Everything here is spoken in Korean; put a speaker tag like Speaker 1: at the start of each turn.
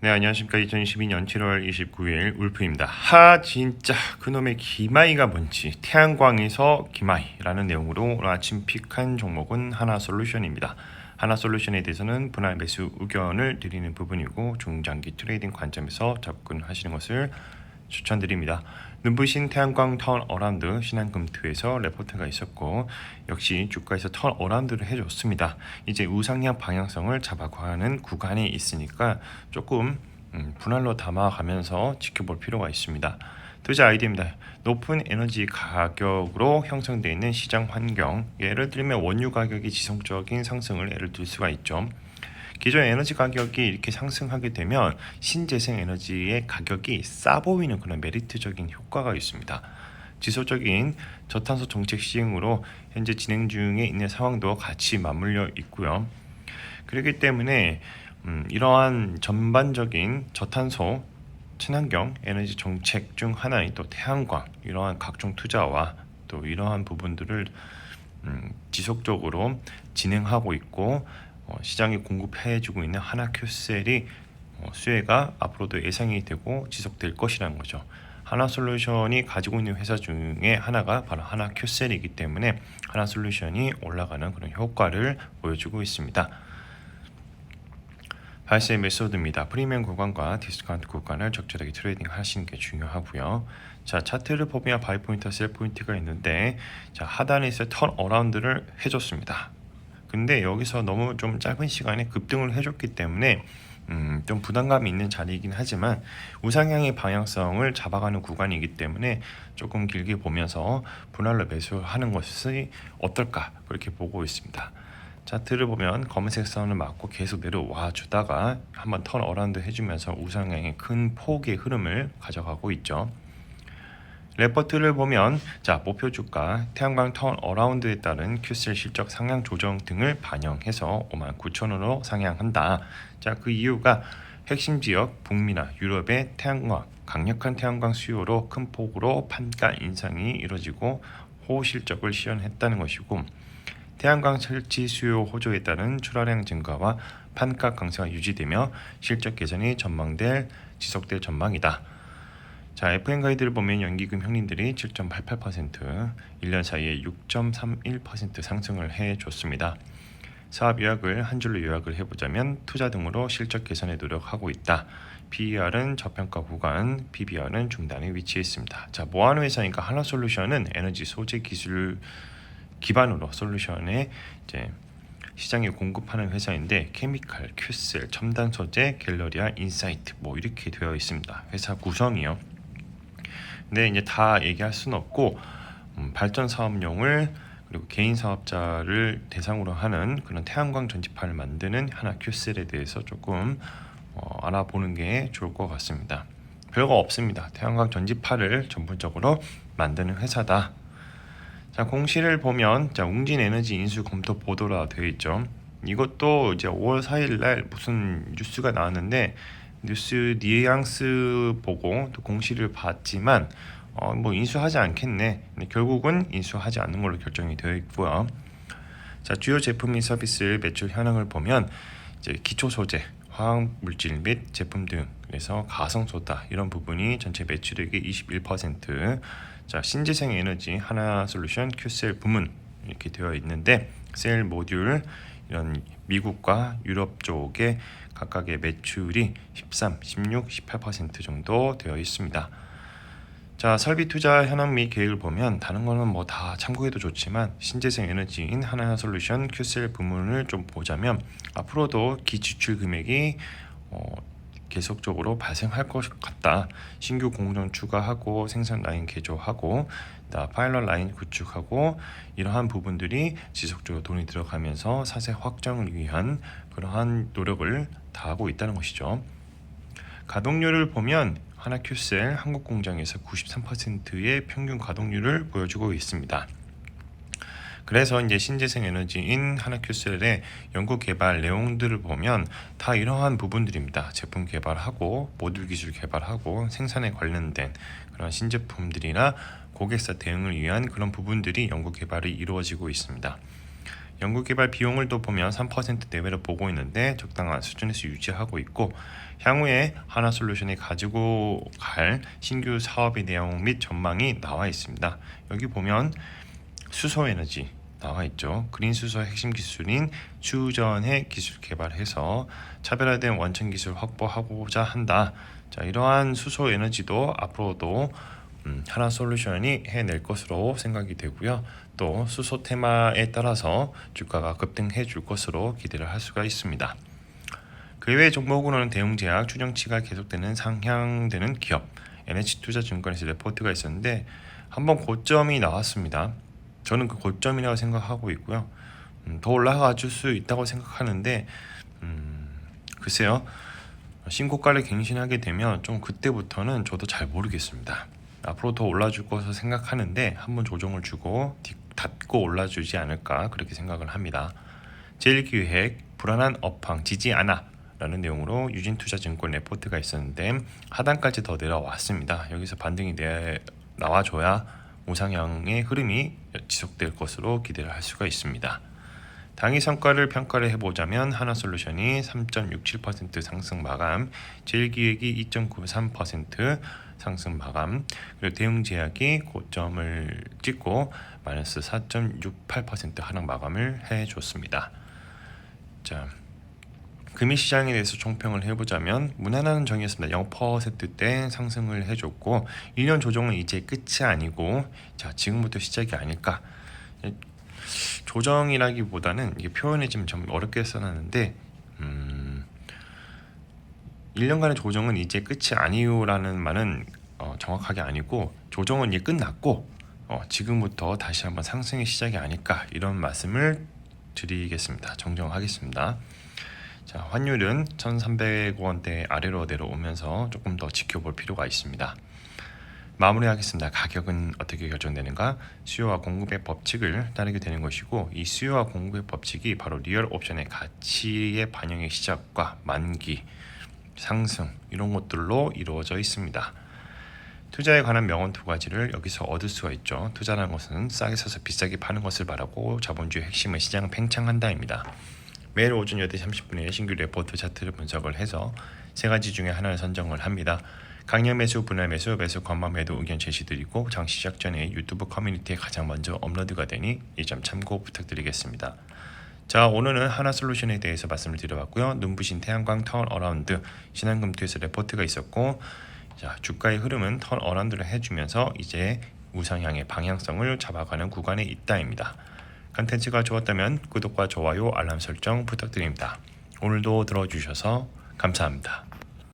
Speaker 1: 네 안녕하십니까. 2012년 7월 29일 울프입니다. 하 진짜. 그놈의 기마이가 뭔지. 태양광에서 기마이라는 내용으로 오늘 아침 픽한 종목은 하나 솔루션입니다. 하나 솔루션에 대해서는 분할 매수 의견을 드리는 부분이고 중장기 트레이딩 관점에서 접근하시는 것을 추천드립니다. 눈부신 태양광 턴 어라운드 신한금투에서 레포트가 있었고 역시 주가에서 턴 어라운드를 해줬습니다. 이제 우상향 방향성을 잡아가는 구간이 있으니까 조금 음, 분할로 담아가면서 지켜볼 필요가 있습니다. 투자 아이디어입니다. 높은 에너지 가격으로 형성되어 있는 시장 환경, 예를 들면 원유 가격이 지속적인 상승을 예를 들 수가 있죠. 기존 에너지 가격이 이렇게 상승하게 되면 신재생 에너지의 가격이 싸 보이는 그런 메리트적인 효과가 있습니다. 지속적인 저탄소 정책 시행으로 현재 진행 중에 있는 상황도 같이 맞물려 있고요. 그렇기 때문에 음, 이러한 전반적인 저탄소 친환경 에너지 정책 중 하나인 또 태양광 이러한 각종 투자와 또 이러한 부분들을 음, 지속적으로 진행하고 있고 어, 시장이 공급해주고 있는 하나큐셀이 어, 수혜가 앞으로도 예상이 되고 지속될 것이라는 거죠. 하나솔루션이 가지고 있는 회사 중에 하나가 바로 하나큐셀이기 때문에 하나솔루션이 올라가는 그런 효과를 보여주고 있습니다. 발세 메소드입니다. 프리미엄 구간과 디스카운트 구간을 적절하게 트레이딩 하시는 게 중요하고요. 자 차트를 보면 바이 포인트와 셀 포인트가 있는데 자 하단에 있어 턴 어라운드를 해 줬습니다. 근데 여기서 너무 좀 짧은 시간에 급등을 해줬기 때문에 음, 좀 부담감이 있는 자리이긴 하지만 우상향의 방향성을 잡아가는 구간이기 때문에 조금 길게 보면서 분할로 매수하는 것이 어떨까 그렇게 보고 있습니다. 차트를 보면 검은색 선을 맞고 계속 내려와 주다가 한번 턴 어라운드 해주면서 우상향의 큰 폭의 흐름을 가져가고 있죠. 레포트를 보면 자 목표 주가 태양광 턴 어라운드에 따른 큐셀 실적 상향 조정 등을 반영해서 5만 9천 원으로 상향한다. 자 그 이유가 핵심 지역 북미나 유럽의 태양광 강력한 태양광 수요로 큰 폭으로 판가 인상이 이뤄지고 호실적을 시현했다는 것이고 태양광 설치 수요 호조에 따른 출하량 증가와 판가 강세가 유지되며 실적 개선이 전망될 지속될 전망이다. 자, FN 가이드를 보면 연기금 형님들이 7.88%, 1년 사이에 6.31% 상승을 해 줬습니다. 사업 요약을 한 줄로 요약을 해보자면 투자 등으로 실적 개선에 노력하고 있다. PER은 저평가 구간, PBR은 중단에 위치해 있습니다. 자, 뭐하는 회사니까 하나솔루션은 에너지 소재 기술 기반으로 솔루션에 이제 시장에 공급하는 회사인데 케미칼, 큐셀, 첨단 소재, 갤러리아, 인사이트 뭐 이렇게 되어 있습니다. 회사 구성이요. 근데 이제 다 얘기할 수는 없고 음, 발전 사업용을 그리고 개인 사업자를 대상으로 하는 그런 태양광 전지판을 만드는 하나 큐셀에 대해서 조금 어, 알아보는 게 좋을 것 같습니다. 별거 없습니다. 태양광 전지판을 전문적으로 만드는 회사다. 자 공시를 보면 자 웅진 에너지 인수 검토 보도라 되어 있죠. 이것도 이제 5월 4일 날 무슨 뉴스가 나왔는데 뉴스 뉘앙스 보고 또 공시를 봤지만 어, 뭐 인수하지 않겠네. 근데 결국은 인수하지 않는 걸로 결정이 되어 있고요. 자 주요 제품 및 서비스 매출 현황을 보면 이제 기초 소재, 화학 물질 및 제품 등에서 가성 소다 이런 부분이 전체 매출액의 21%. 자 신재생 에너지 하나 솔루션 큐셀 부문 이렇게 되어 있는데 셀 모듈 이런 미국과 유럽 쪽에 각각의 매출이 13, 16, 18% 정도 되어 있습니다. 자 설비 투자 현황 및 계획을 보면 다른 거는 뭐 다 참고해도 좋지만 신재생 에너지인 하나 솔루션 큐셀 부문을 좀 보자면 앞으로도 기지출 금액이 어, 계속적으로 발생할 것 같다. 신규 공정 추가하고 생산 라인 개조하고 나 파일럿 라인 구축하고 이러한 부분들이 지속적으로 돈이 들어가면서 사세 확정을 위한 그러한 노력을 다하고 있다는 것이죠. 가동률을 보면 하나큐셀 한국 공장에서 93%의 평균 가동률을 보여주고 있습니다. 그래서 이제 신재생 에너지인 하나큐셀의 연구 개발 내용들을 보면 다 이러한 부분들입니다. 제품 개발하고 모듈 기술 개발하고 생산에 관련된 그런 신제품들이나 고객사 대응을 위한 그런 부분들이 연구 개발이 이루어지고 있습니다. 연구 개발 비용을 또 보면 3% 내외로 보고 있는데 적당한 수준에서 유지하고 있고 향후에 하나 솔루션이 가지고 갈 신규 사업의 내용 및 전망이 나와 있습니다. 여기 보면 수소 에너지 나와 있죠. 그린 수소 핵심 기술인 추전해 기술 개발해서 차별화된 원천 기술 확보하고자 한다. 자, 이러한 수소 에너지도 앞으로도 음, 하나 솔루션이 해낼 것으로 생각이 되고요. 또 수소 테마에 따라서 주가가 급등해 줄 것으로 기대를 할 수가 있습니다. 그외 종목으로는 대웅제약 추정치가 계속되는 상향되는 기업 NH투자증권에서 레포트가 있었는데 한번 고점이 나왔습니다. 저는 그 고점이라고 생각하고 있고요. 음, 더 올라가 줄수 있다고 생각하는데 음, 글쎄요 신고가를 갱신하게 되면 좀 그때부터는 저도 잘 모르겠습니다. 앞으로 더 올라줄 것을 생각하는데 한번 조정을 주고 뒤- 닫고 올라주지 않을까 그렇게 생각을 합니다. 제일 기획 불안한 업황 지지 않아 라는 내용으로 유진투자증권 레포트가 있었는데 하단까지 더 내려왔습니다. 여기서 반등이 내, 나와줘야 우상향의 흐름이 지속될 것으로 기대를 할 수가 있습니다. 당일 성과를 평가를 해보자면 하나솔루션이 3.67% 상승 마감, 제일기획이 2.93% 상승 마감, 그리고 대웅제약이 고점을 찍고 마이너스 4.68% 하락 마감을 해줬습니다. 자, 금일 시장에 대해서 총평을 해보자면 무난한 정이었습니다. 0%대 상승을 해줬고 1년 조정은 이제 끝이 아니고 자 지금부터 시작이 아닐까. 조정이라기보다는 이게 표현이 좀, 좀 어렵게 써놨는데 음, 1년간의 조정은 이제 끝이 아니요라는 말은 어, 정확하게 아니고 조정은 이제 끝났고 어, 지금부터 다시 한번 상승의 시작이 아닐까 이런 말씀을 드리겠습니다. 정정하겠습니다. 자, 환율은 1,300원대 아래로 내려오면서 조금 더 지켜볼 필요가 있습니다. 마무리하겠습니다. 가격은 어떻게 결정되는가? 수요와 공급의 법칙을 따르게 되는 것이고 이 수요와 공급의 법칙이 바로 리얼 옵션의 가치의 반영의 시작과 만기, 상승 이런 것들로 이루어져 있습니다. 투자에 관한 명언 두 가지를 여기서 얻을 수가 있죠. 투자라는 것은 싸게 사서 비싸게 파는 것을 말하고 자본주의 핵심은 시장을 팽창한다입니다. 매일 오전 8시 30분에 신규 레포트 차트를 분석을 해서 세 가지 중에 하나를 선정을 합니다. 강력 매수, 분할 매수, 매수 관망 매도 의견 제시드리고 장 시작 전에 유튜브 커뮤니티에 가장 먼저 업로드가 되니 이 점 참고 부탁드리겠습니다. 자 오늘은 하나솔루션에 대해서 말씀을 드려봤고요. 눈부신 태양광 턴 어라운드 신한금투에서 레포트가 있었고 자 주가의 흐름은 턴 어라운드를 해주면서 이제 우상향의 방향성을 잡아가는 구간에 있다입니다. 컨텐츠가 좋았다면 구독과 좋아요 알람 설정 부탁드립니다. 오늘도 들어주셔서 감사합니다.